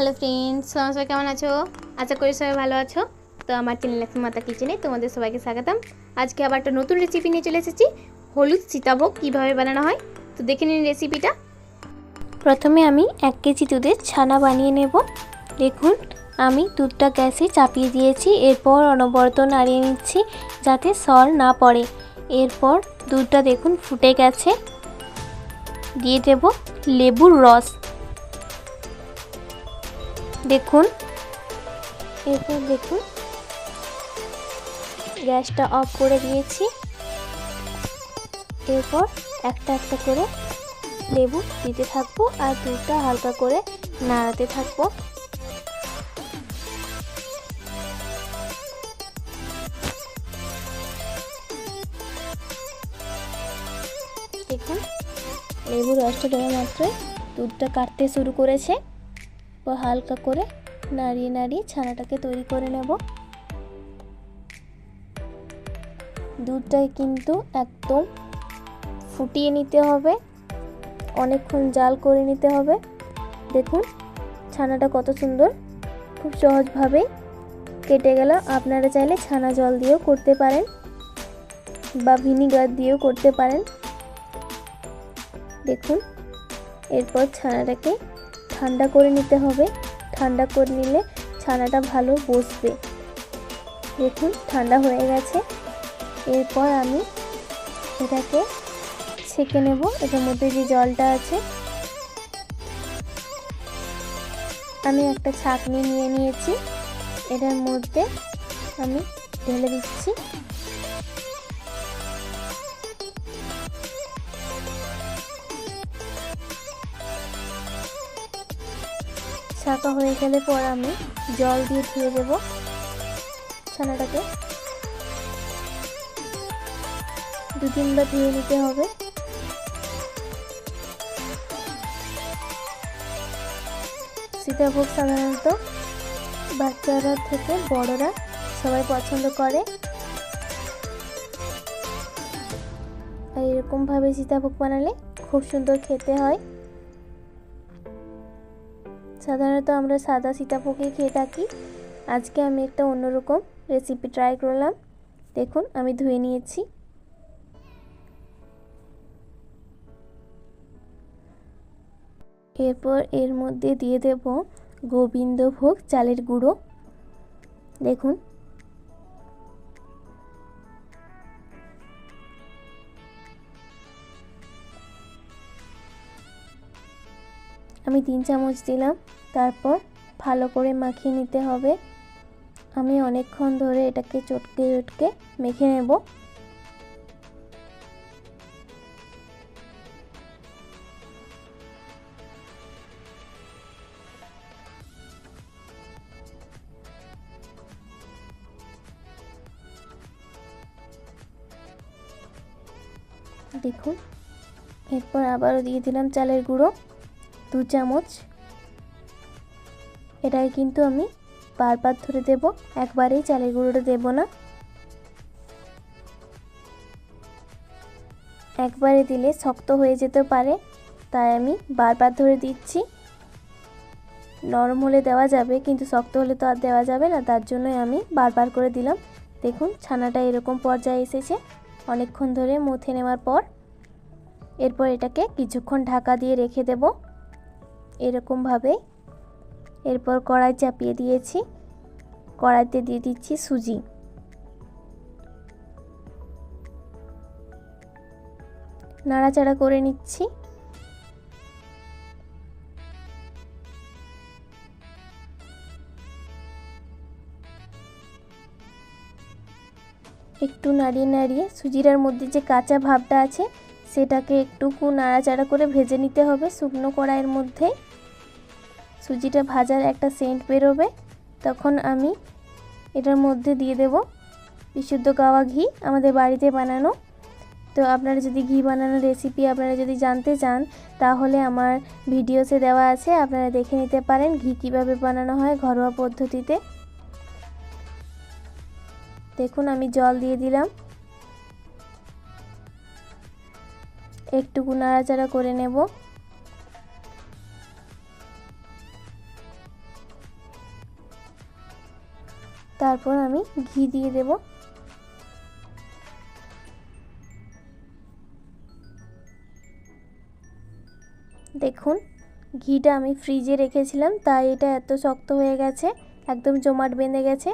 Hello friends তোমরা সবাই কেমন আছো? আশা করি সবাই ভালো আছো। তো আমার লক্ষ্মী মাতা কিচেনে তোমাদের সবাইকে স্বাগতম। আজকে আবার একটা নতুন রেসিপি নিয়ে চলে এসেছি। হলুদ সীতাভোগ কীভাবে বানানো হয়? তো দেখে নিন রেসিপিটা প্রথমে আমি এক কেজি দুধের ছানা বানিয়ে নেব। দেখুন, আমি দুধটা গ্যাসে চাপিয়ে দিয়েছি। এরপর অনবরত নাড়িয়ে নিচ্ছি যাতে সর না পড়ে। এরপর দুধটা দেখুন ফুটে গেছে। দিয়ে দেব লেবুর রস। দেখুন। এরপর দেখুন। গ্যাসটা অফ করে দিয়েছি। এরপর একটা একটা করে লেবু দিতে থাকব আর দুধটা হালকা করে নাড়াতে থাকব। দেখুন লেবু রসটা দেওয়া মাত্রই দুধটা কাটতে শুরু করেছে। হালকা করে নাড়িয়ে নাড়িয়ে ছানাটাকে তৈরি করে নেব। দুধটাকে কিন্তু একদম ফুটিয়ে নিতে হবে, অনেকক্ষণ জাল করে নিতে হবে। দেখুন, ছানাটা কত সুন্দর, খুব সহজভাবেই কেটে গেল। আপনারা চাইলে ছানা জল দিয়েও করতে পারেন বা ভিনিগার দিয়েও করতে পারেন। দেখুন, এরপর ছানাটাকে ঠান্ডা করে নিতে হবে। ঠান্ডা করে নিলে ছানাটা ভালো বসবে। দেখুন, ঠান্ডা হয়ে গেছে। এরপর আমি এটাকে ছেঁকে নেব। এটার মধ্যে যে জলটা আছে, আমি একটা ছাঁকনি নিয়ে নিয়েছি। এটার মধ্যে আমি ঢেলে দিচ্ছি। ছাঁকা হয়ে গেলে পর আমি জল দিয়ে ধুয়ে দেব ছানাটাকে। দু তিনবার ধুয়ে নিতে হবে। সীতাভোগ সাধারণত বাচ্চারা থেকে বড়রা সবাই পছন্দ করে। আর এরকমভাবে সীতাভোগ বানালে খুব সুন্দর খেতে হয়। সাধারণত আমরা সাদা সীতাভোগই খেয়ে থাকি। আজকে আমি একটা অন্যরকম রেসিপি ট্রাই করলাম। দেখুন, আমি ধুয়ে নিয়েছি। এরপর এর মধ্যে দিয়ে দেব গোবিন্দভোগ চালের গুঁড়ো। দেখুন আমি তিন চামচ দিলাম, তারপর ভালো করে মাখিয়ে নিতে হবে। আমি অনেকক্ষণ ধরে এটাকে চটকে চটকে মেখে নেব। দেখুন, এরপর আবারও দিয়ে দিলাম চালের গুঁড়ো। দু চামচ। এটাই কিন্তু আমি বারবার ধরে দেব, একবারেই চালের গুঁড়োটা দেব না। একবারে দিলে শক্ত হয়ে যেতে পারে, তাই আমি বারবার ধরে দিচ্ছি। নরম হলে দেওয়া যাবে, কিন্তু শক্ত হলে তো আর দেওয়া যাবে না, তার জন্যই আমি বারবার করে দিলাম। দেখুন, ছানাটা এরকম পর্যায়ে এসেছে। অনেকক্ষণ ধরে মুথে নেওয়ার পর, এরপর এটাকে কিছুক্ষণ ঢাকা দিয়ে রেখে দেব। এরকমভাবে। এরপর কড়াই চাপিয়ে দিয়েছি। কড়াইতে দিয়ে দিচ্ছি সুজি। নাড়াচাড়া করে নিচ্ছি। একটু নাড়িয়ে নাড়িয়ে সুজিটার মধ্যে যে কাঁচা ভাবটা আছে, সেটাকে একটুকু নাড়াচাড়া করে ভেজে নিতে হবে শুকনো কড়াইয়ের মধ্যে। সুজিটা ভাজার একটা সেন্ট বেরোবে, তখন আমি এটার মধ্যে দিয়ে দেব বিশুদ্ধ গাওয়া ঘি আমাদের বাড়িতে বানানো। তো আপনারা যদি ঘি বানানোর রেসিপি আপনারা যদি জানতে চান, তাহলে আমার ভিডিওসে দেওয়া আছে, আপনারা দেখে নিতে পারেন ঘি কীভাবে বানানো হয় ঘরোয়া পদ্ধতিতে। দেখুন, আমি জল দিয়ে দিলাম। একটুকু নাড়াচাড়া করে নেব। তারপর আমি ঘি দিয়ে দেব। দেখুন, ঘিটা আমি ফ্রিজে রেখেছিলাম, তাই এটা এত শক্ত হয়ে গেছে, একদম জমাট বেঁধে গেছে।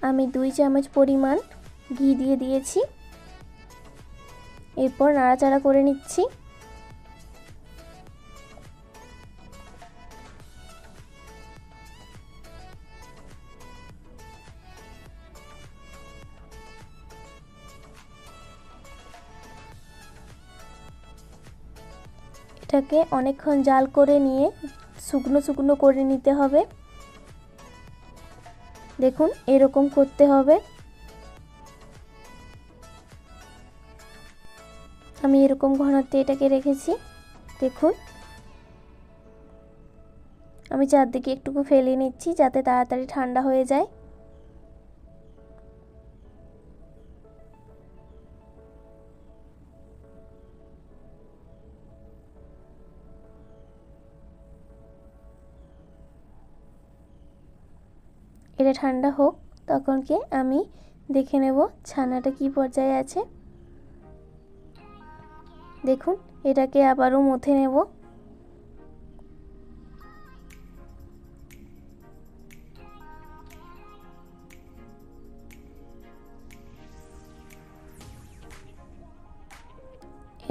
আমি দুই চামচ পরিমাণ ঘি দিয়ে দিয়েছি। এরপর নাড়াচাড়া করে নিচ্ছি। এটাকে অনেকক্ষণ জাল করে নিয়ে শুকনো শুকনো করে নিতে হবে। দেখুন, এরকম করতে হবে। আমি এরকম ঘনত্বে এটাকে রেখেছি, দেখুন। আমি চারদিকে একটুকু ফেলে নিচ্ছি যাতে তাড়াতাড়ি ঠান্ডা হয়ে যায়। এটা ঠান্ডা হোক তখনকে আমি দেখে নেব ছানাটা কি পর্যায়ে আছে। দেখুন, এটাকে আবারও মথে নেব।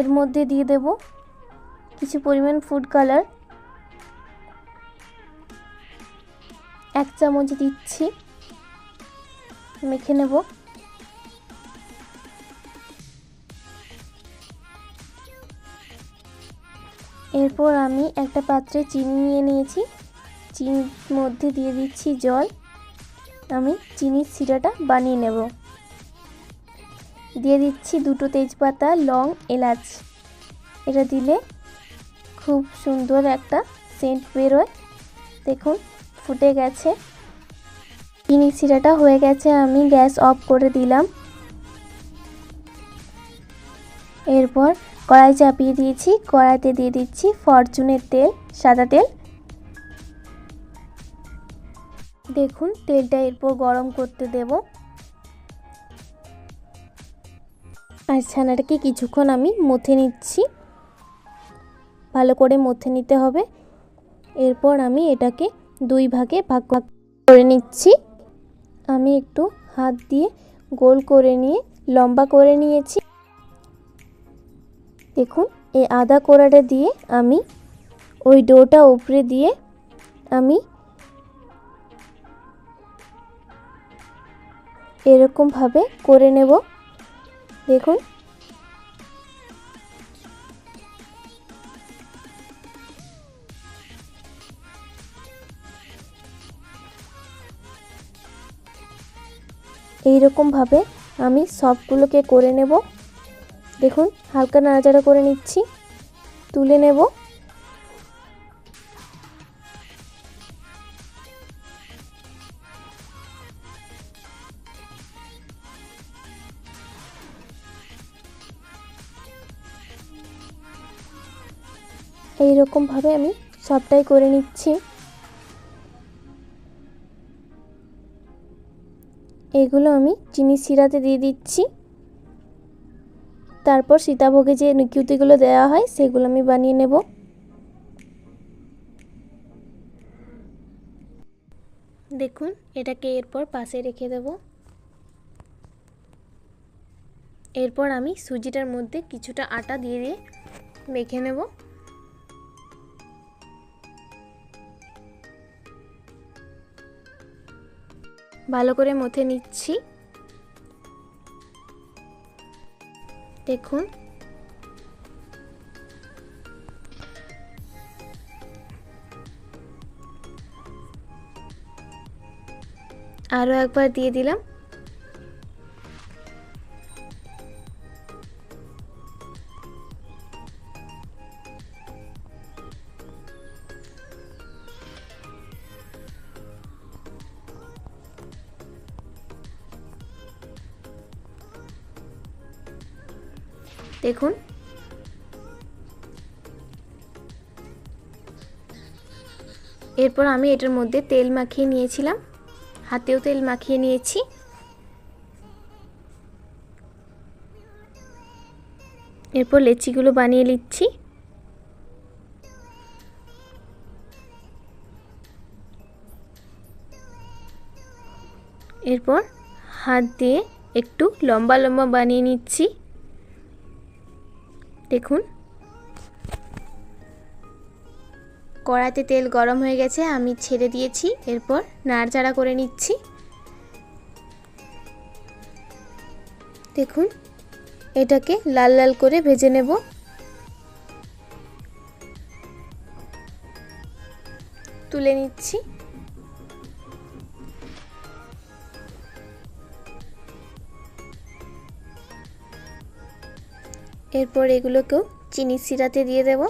এর মধ্যে দিয়ে দেব কিছু পরিমাণ ফুড কালার এক চামচ দিচ্ছি। মেখে নেব। এরপর আমি একটা পাত্রে চিনি নিয়ে নিয়েছি। চিনির মধ্যে দিয়ে দিচ্ছি জল। আমি চিনির সিরাটা বানিয়ে নেব। দিয়ে দিচ্ছি দুটো তেজপাতা, লং, এলাচ। এটা দিলে খুব সুন্দর একটা সেন্ট বেরোয়। দেখুন, ফুটে গেছে। চিনি সিরাটা হয়ে গেছে, আমি গ্যাস অফ করে দিলাম। এরপর কড়াই চাপিয়ে দিয়েছি, কড়াইতে দিয়ে দিচ্ছি ফরচুনের তেল, সাদা তেল। দেখুন, তেলটা এরপর গরম করতে দেব। আর ছানাটাকে কিছুক্ষণ আমি মথে নিচ্ছি। ভালো করে মথে নিতে হবে। এরপর আমি এটাকে দুই ভাগে ভাগ ভাগ করে নিচ্ছি। আমি একটু হাত দিয়ে গোল করে নিয়ে, লম্বা করে নিয়েছি। দেখুন এই আদা কোড়াটা দিয়ে আমি ওই ডোটা উপরে দিয়ে আমি এরকমভাবে করে নেব। দেখুন। এইরকমভাবে আমি সবগুলোকে করে নেব। দেখুন, হালকা নাড়াচাড়া করে নিচ্ছি। তুলে নেব। এইরকমভাবে আমি সবটাই করে নিচ্ছি। এগুলো আমি চিনি সিরাতে দিয়ে দিচ্ছি। তারপর সীতাভোগে যে নিকুতিগুলো দেওয়া হয়, সেগুলো আমি বানিয়ে নেব। দেখুন, এটাকে এরপর পাশে রেখে দেব। এরপর আমি সুজিটার মধ্যে কিছুটা আটা দিয়ে দিয়ে মেখে নেব। ভালো করে মথে নিচ্ছি। দেখুন। আরও একবার দিয়ে দিলাম। দেখুন। এরপর আমি এটার মধ্যে তেল মাখিয়ে নিয়েছিলাম। হাতেও তেল মাখিয়ে নিয়েছি। এরপর লেচিগুলো বানিয়ে নিচ্ছি। এরপর হাত দিয়ে একটু লম্বা লম্বা বানিয়ে নিচ্ছি। দেখুন। কড়াতে তেল গরম হয়ে গেছে, আমি ছেড়ে দিয়েছি, এরপর নাড়চাড়া করে নিচ্ছি। দেখুন, এটাকে লাল লাল করে ভেজে নেব। তুলে নিচ্ছি। এরপর এগুলোকেও চিনি সিরাতে দিয়ে দেব।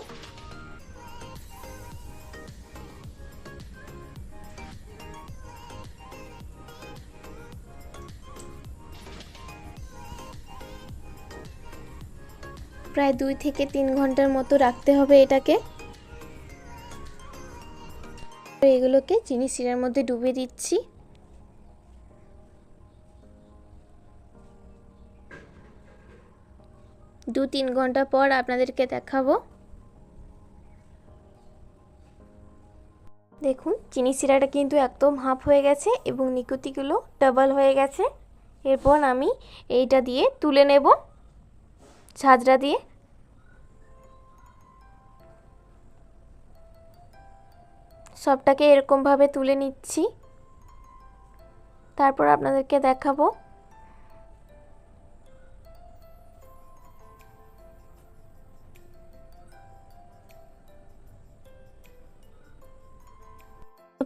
প্রায় দুই থেকে তিন ঘণ্টার মতো রাখতে হবে এটাকে। এগুলোকে চিনি সিরার মধ্যে ডুবে দিচ্ছি। দু তিন ঘণ্টা পর আপনাদেরকে দেখাবো। দেখুন, চিনি সিরাটা কিন্তু একদম হাফ হয়ে গেছে এবং নিকুতিগুলো ডাবল হয়ে গেছে। এরপর আমি এইটা দিয়ে তুলে নেব, ঝাঁঝরা দিয়ে। সবটাকে এরকমভাবে তুলে নিচ্ছি। তারপর আপনাদেরকে দেখাবো।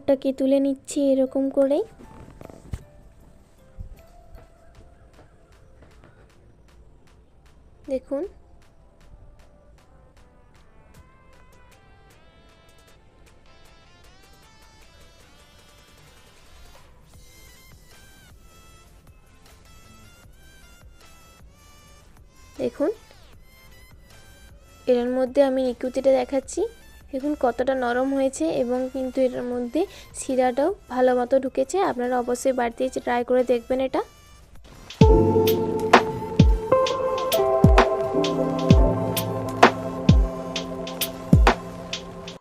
সবটাকে তুলে নিচ্ছি এরকম করেই। দেখুন। দেখুন। এর মধ্যে আমি নিকুতিটা দেখাচ্ছি। দেখুন কতটা নরম হয়েছে এবং কিন্তু এটার মধ্যে শিরাটাও ভালো মতো ঢুকেছে। আপনারা অবশ্যই বাড়িতে ট্রাই করে দেখবেন এটা।